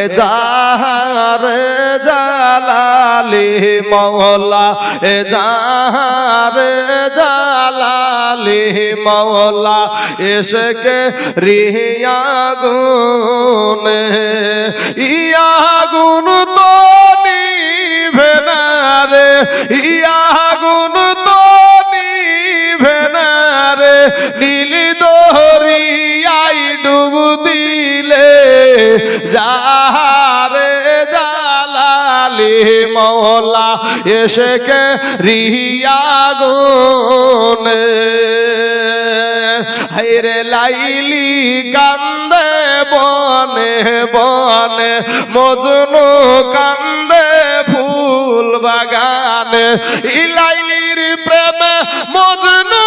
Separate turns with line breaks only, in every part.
এ জাহার জালালি মৌলা এ জাহার জালালি মৌলা এসকে রিয়া গুন ইয়া গুন তো নিভে না ইয়া গুন তো নিভে না রে, নীলি দরিয়াই ডুব দিলে যাহারে মৌলা এসেকে রিয়া গুনে। হাইরে লাইলি কান্দে বনে বনে, মজনু কান্দে ফুল বাগানে। ইলাইলির প্রেমে মজনু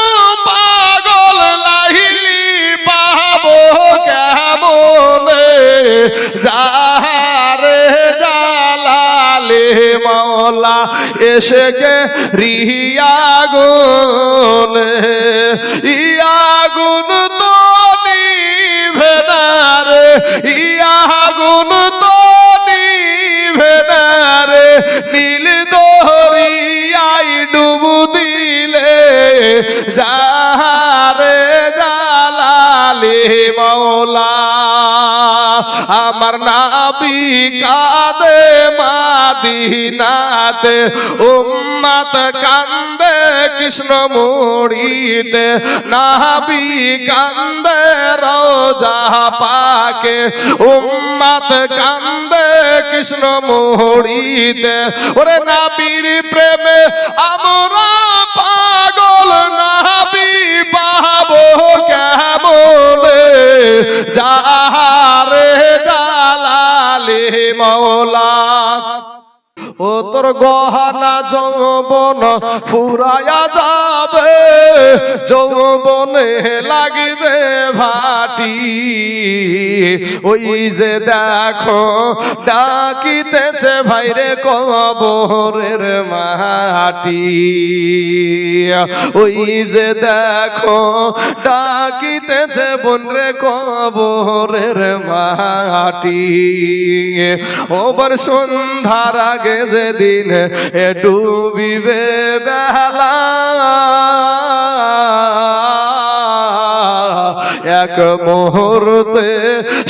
পাগল, লাইলি পাবো কেমনে? জালালে মৌলা এসেকে রিয়া গুন ইয়া গুন তো নিভে না রে ইয়া গুন তো নিভে না রে, নীল দরিয়াই ডুবু দিলে, যাহারে জালালে মৌলা আমার নাবি কাদে মাদিনাতে, উম্মত কান্দে কৃষ্ণ মুড়িতে, নাবি কান্দে রোজা পাকে, উম্মত কান্দে কৃষ্ণ মুড়িতে। ওরে নাবির প্রেমে আমরা পাগল নাবি তোর গহনা যৌবন ফুরায়া যাবে, যৌবনে লাগবে ভাটি। ওই যে দেখো, ডাকিতেছে ভাইরে কবরের মাটি। ওই যে দেখো, ডাকিতেছে বনরে কবরের মাটি। ওবার সন্ধ্যার আগে যেদিন এ ডুবিবে বেলা এক মুহূর্তে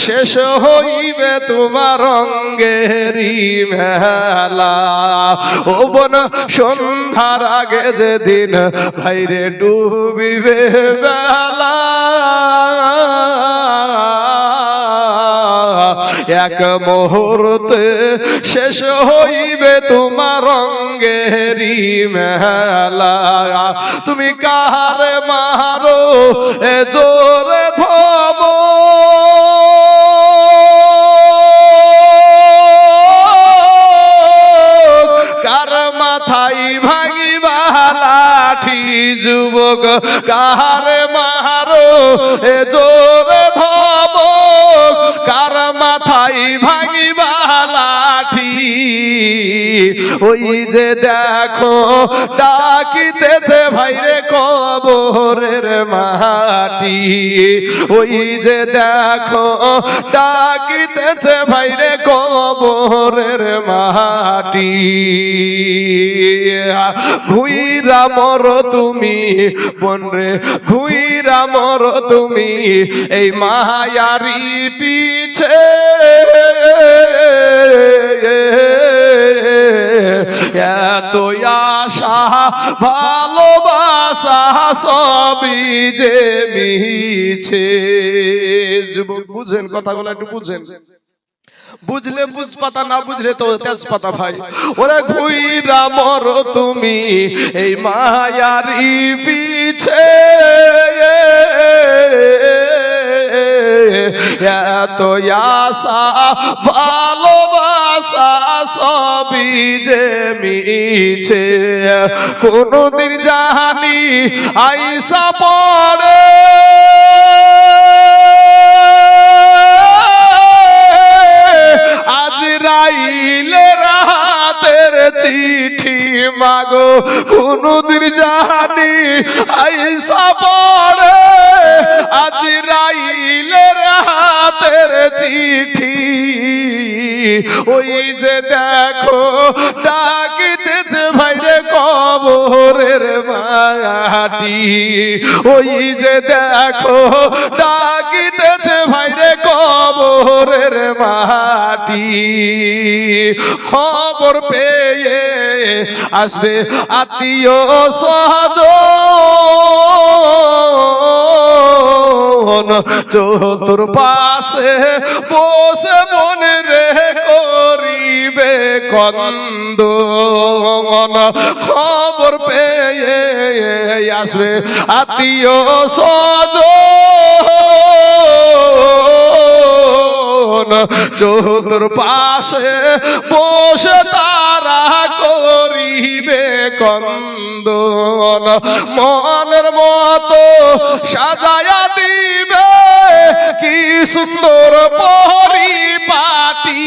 শেষ হইবে তোমার রঙ্গেরি মেলা। ও বোন, সন্ধ্যার আগে যেদিন ভাইরে ডুবিবে বেলা এক মুহূর্তে শেষ হইবে তোমার রঙ্গেরি মেলা। তুমি কাহারে মারো? এ জোরে ধমো কার লাঠি যুবক, কাহারে মারো? এ জোরে কার মাথায় ভাঙিবা লাঠি। ওই যে দেখো, ডাকিতেছে ভাইরে কবরের মাটি। ওই যে দেখো, ডাকিতেছে ভাইরে কবরের মাটি। ঘুইরা মর তুমি, বনরে, ঘুইরা মর তুমি, এই মায়ারি পিছে ভালোবাসা সবই যে মিছে। যুবক, বুঝেন কথাগুলো একটু বুঝেন। বুঝলে বুঝ পাতা না বুঝলে তো তেজ পাতা ভাই। ওরে ঘুইরা মর তুমি, এই মায়ারি পিছে। এত আশা ভালোবাসা সবই যে মিছে, কোনদিন জানি আইসা পড়ে। আজ রাইলে রাতের চিঠি মাগো, কোনদিন জানি আইসা পড়ে। আজ রাইলে রাতের চিঠি ওই যে দেখো ডাকিতেছে ভাইরে কবরের মাটি ওই যে দেখো ডাকিতেছে ভাইরে কবরের মাটি খবর পেয়ে আসবে আত্মীয় সহজ চতুর পাশে বসে মনে রে করিবে কন্দ খবর পেয়ে আসবে আত্মীয় সজ চতুর পাশে বসে তারা করিবে কন্দন মনের মতো সাজায়া দিবে কি সুন্দর পরিপাটি।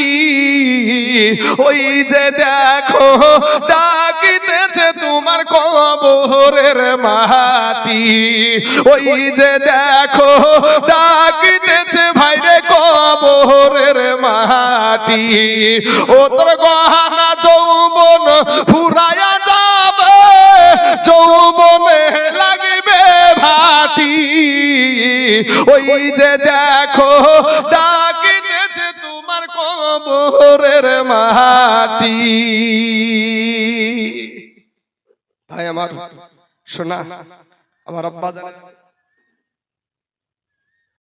ওই যে দেখো, ডাকিতেছে তোমার কবরের মাটি। ওই যে দেখো, ডাকিতেছে ভাইরে কবরের মাটি। ও তোর গহানা যৌবন ফুরায়া যাবে, যৌবনে লাগবে ভাটি। ওই যে দেখো ডাকিতেছে তোমার কবরের মাটি। ভাই আমার, শোনা, আমার আব্বা জানে।